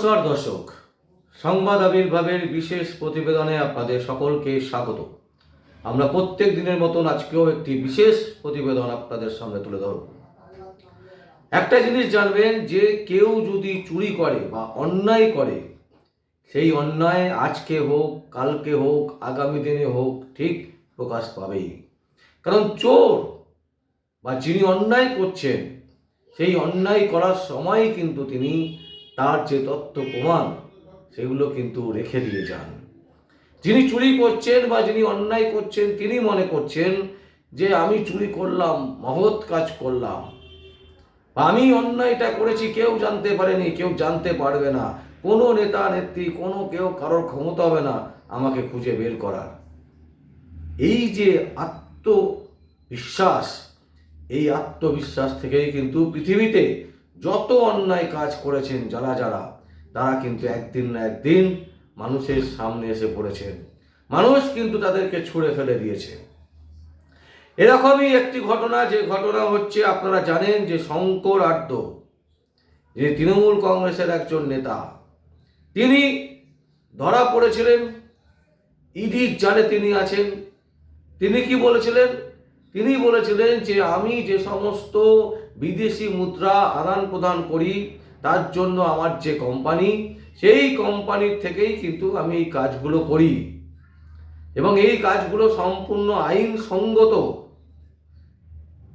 নমস্কার দর্শক। সংবাদ আবির্ভাবের বিশেষ প্রতিবেদনে আপনাদের সকলকে স্বাগত। আমরা প্রত্যেক দিনের মতন আজকেও একটি বিশেষ প্রতিবেদন আপনাদের সামনে তুলে ধরব। একটা জিনিস জানবেন যে, কেউ যদি চুরি করে বা অন্যায় করে, সেই অন্যায় আজকে হোক, কালকে হোক, আগামী দিনে হোক, ঠিক প্রকাশ পাবেই। কারণ চোর বা যিনি অন্যায় করছেন, সেই অন্যায় করার সময় কিন্তু তিনি তার যে তত্ত্ব প্রমাণ, সেগুলো কিন্তু রেখে দিয়ে যান। যিনি চুরি করছেন বা যিনি অন্যায় করছেন, তিনি মনে করছেন যে আমি চুরি করলাম, মহৎ কাজ করলাম। আমি অন্যায়টা করেছি, কেউ জানতে পারেনি, কেউ জানতে পারবে না। কোনো নেতা, নেত্রী, কোনো কেউ কারোর ক্ষমতা হবে না, আমাকে খুঁজে বের করার। এই যে আত্মবিশ্বাস, এই আত্মবিশ্বাস থেকেই কিন্তু পৃথিবীতে যত অন্যায় কাজ করেছেন যারা যারা, তারা কিন্তু একদিন না একদিন মানুষের সামনে এসে পড়েছেন। মানুষ কিন্তু তাদেরকে ছুঁড়ে ফেলে দিয়েছে। এরকমই একটি ঘটনা, যে ঘটনা হচ্ছে আপনারা জানেন যে শঙ্কর আড্ড যিনি তৃণমূল কংগ্রেসের একজন নেতা, তিনি ধরা পড়েছিলেন, ইডির জালে তিনি আছেন। তিনি কি বলেছিলেন? তিনি বলেছিলেন যে আমি যে সমস্ত বিদেশি মুদ্রা আদান প্রদান করি, তার জন্য আমার যে কোম্পানি সেই কোম্পানির থেকেই কিন্তু আমি এই কাজগুলো করি। এবং এই কাজগুলো সম্পূর্ণ আইন সঙ্গত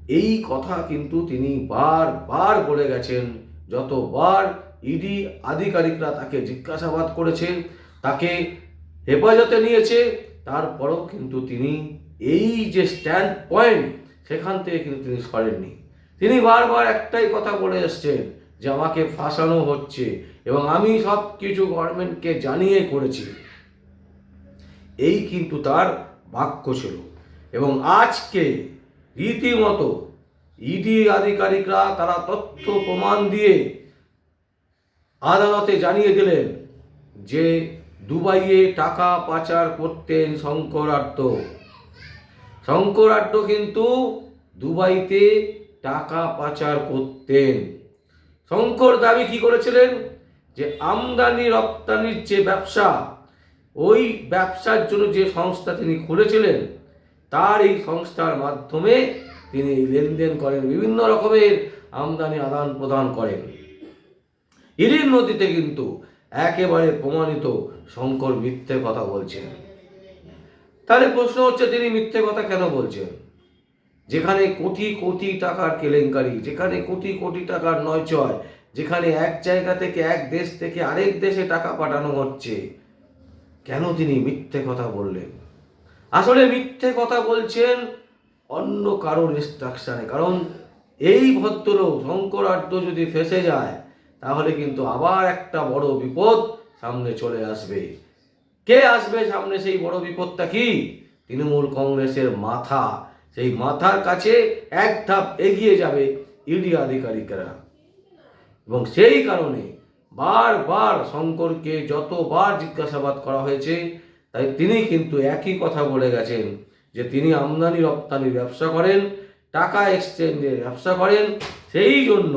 এই কথা কিন্তু তিনি বারবার বলে গেছেন। যতবার ইডি আধিকারিকরা তাকে জিজ্ঞাসাবাদ করেছে, তাকে হেফাজতে নিয়েছে, তারপরেও কিন্তু তিনি এই যে স্ট্যান্ড পয়েন্ট সেখান থেকে কিন্তু তিনি সরেননি। তিনি বারবার একটাই কথা বলে এসছেন যে আমাকে ফাঁসানো হচ্ছে এবং আমি সব কিছু গভর্নমেন্টকে জানিয়ে করেছি। এই কিন্তু তার বাক্য ছিল। এবং আজকে রীতিমতো ইডি আধিকারিকরা তারা তথ্য প্রমাণ দিয়ে আদালতে জানিয়ে দিলেন যে দুবাইয়ে টাকা পাচার করতেন শঙ্করার্থ শঙ্করাঢ্য কিন্তু দুবাইতে টাকা পাচার করতেন। শঙ্কর দাবি কি করেছিলেন? যে আমদানি রপ্তানির যে ব্যবসা, ওই ব্যবসার জন্য যে সংস্থা তিনি খুলেছিলেন, তার এই সংস্থার মাধ্যমে তিনি লেনদেন করেন, বিভিন্ন রকমের আমদানি আদান প্রদান করেন। ইরিন নদীতে কিন্তু একেবারে প্রমাণিত শঙ্কর মিথ্যে কথা বলছেন। তাহলে প্রশ্ন হচ্ছে, তিনি মিথ্যে কথা কেন বলছেন? যেখানে কোটি কোটি টাকার কেলেঙ্কারি, যেখানে কোটি কোটি টাকার নয়চয়, যেখানে এক জায়গা থেকে এক দেশ থেকে আরেক দেশে টাকা পাঠানো হচ্ছে, কেন তিনি মিথ্যে কথা বললেন? আসলে মিথ্যে কথা বলছেন অন্য কারোর ইনস্ট্রাকশানে কারণ এই ভদ্রলোক শঙ্করাঢ্য যদি ফেসে যায়, তাহলে কিন্তু আবার একটা বড় বিপদ সামনে চলে আসবে। কে আসবে সামনে সেই বড় বিপদটা কি? তৃণমূল কংগ্রেসের মাথা। সেই মাথার কাছে এক ধাপ এগিয়ে যাবে ইডি আধিকারিকরা। এবং সেই কারণে বারবার শঙ্করকে যতবার জিজ্ঞাসাবাদ করা হয়েছে, তাই তিনি কিন্তু একই কথা বলে গেছেন যে তিনি আমদানি রপ্তানির ব্যবসা করেন, টাকা এক্সচেঞ্জের ব্যবসা করেন, সেই জন্য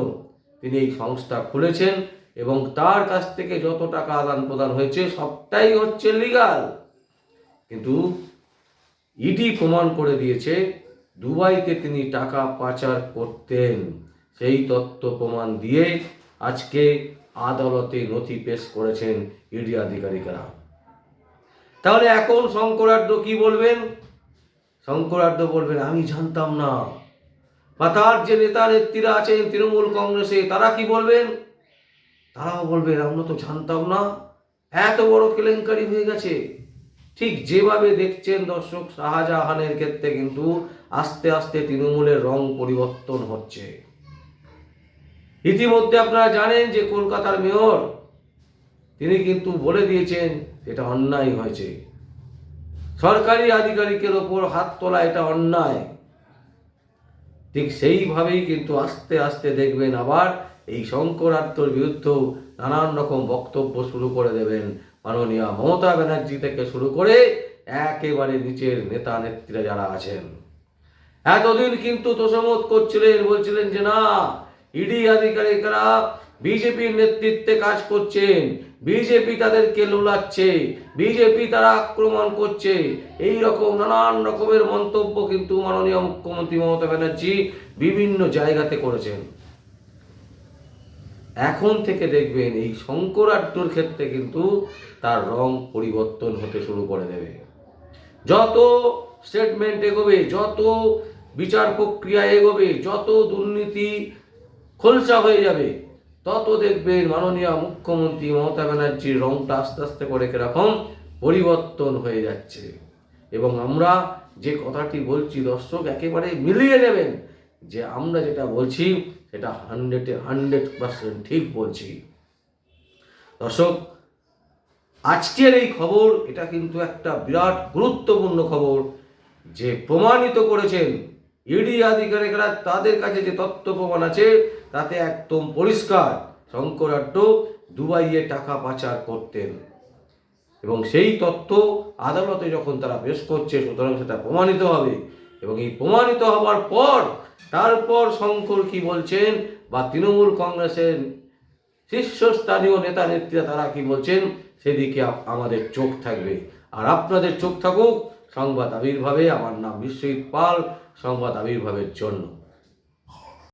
তিনি এই সংস্থা খুলেছেন। এবং তার কাছ থেকে যত টাকা আদান প্রদান হয়েছে, সবটাই হচ্ছে লিগাল কিন্তু ইডি প্রমাণ করে দিয়েছে, দুবাইতে তিনি টাকা পাচার করতেন। সেই তথ্য প্রমাণ দিয়ে আজকে আদালতে নথি পেশ করেছেন ইডি আধিকারিকরা। তাহলে এখন শঙ্করাঢ্য কি বলবেন? শঙ্করাঢ্য বলবেন, আমি জানতাম না। বা তার যে নেতা নেত্রীরা আছেন, তৃণমূল কংগ্রেসে, তারা কি বলবেন? তারাও বলবেন আমরা তো জানতাম না। এত বড় কেলেঙ্কারি হয়ে গেছে। ঠিক যেভাবে দেখছেন দর্শক, শাহজাহানের ক্ষেত্রে কিন্তু আস্তে আস্তে তৃণমূলের রং পরিবর্তন হচ্ছে। ইতিমধ্যে আপনারা জানেন যে কলকাতার মেয়র, তিনি কিন্তু বলে দিয়েছেন, এটা অন্যায় হয়েছে। সরকারি আধিকারিকের ওপর হাত তোলা এটা অন্যায়। ঠিক সেইভাবেই কিন্তু আস্তে আস্তে দেখবেন আবার এই শঙ্করাত্মর বিরুদ্ধেও নানান রকম বক্তব্য শুরু করে দেবেন। মাননীয় মমতা ব্যানার্জি থেকে শুরু করে একেবারে নিচের নেতা নেত্রীরা যারা আছেন। এতদিন কিন্তু তোষমত করছিলেন, বলছিলেন যে না, ইডি আধিকারিকরা বিজেপির নেতৃত্বে কাজ করছেন, বিজেপি তাদেরকে লোলাচ্ছে, বিজেপি তারা আক্রমণ করছে। এই রকম নানান রকমের মন্তব্য কিন্তু মাননীয় মুখ্যমন্ত্রী মমতা ব্যানার্জি বিভিন্ন জায়গাতে করেছেন। এখন থেকে দেখবেন এই শঙ্করাড্ডুর ক্ষেত্রে কিন্তু তার রং পরিবর্তন হতে শুরু করে দেবে। যত স্টেটমেন্ট এগোবে, যত বিচার প্রক্রিয়া এগোবে, যত দুর্নীতি খোলসা হয়ে যাবে, তত দেখবেন মাননীয় মুখ্যমন্ত্রী মমতা ব্যানার্জির রংটা আস্তে আস্তে করে কীরকম পরিবর্তন হয়ে যাচ্ছে। এবং আমরা যে কথাটি বলছি, দর্শক, একেবারে মিলিয়ে নেবেন। যে আমরা যেটা বলছি, সেটা হান্ড্রেডে হান্ড্রেড পার্সেন্ট ঠিক বলছি। দর্শক, আজকের এই খবর, এটা কিন্তু একটা বিরাট গুরুত্বপূর্ণ খবর। যে প্রমাণিত করেছেন ইডি আধিকারিকরা, তাদের কাছে যে তথ্য প্রমাণ আছে, তাতে একদম পরিষ্কার শঙ্করাড্ড দুবাইয়ে টাকা পাচার করতেন। এবং সেই তথ্য আদালতে যখন তারা পেশ করছে, সুতরাং সেটা প্রমাণিত হবে। এবং এই প্রমাণিত হওয়ার পর তারপর শঙ্কর কি বলছেন বা তৃণমূল কংগ্রেসের শীর্ষস্থানীয় নেতা, নেত্রীরা তারা কি বলছেন, সেদিকে আমাদের চোখ থাকবে। আর আপনাদের চোখ থাকুক সংবাদ আবির্ভাবে। আমার নাম বিশ্বজিৎ পাল, সংবাদ আবির্ভাবের জন্য।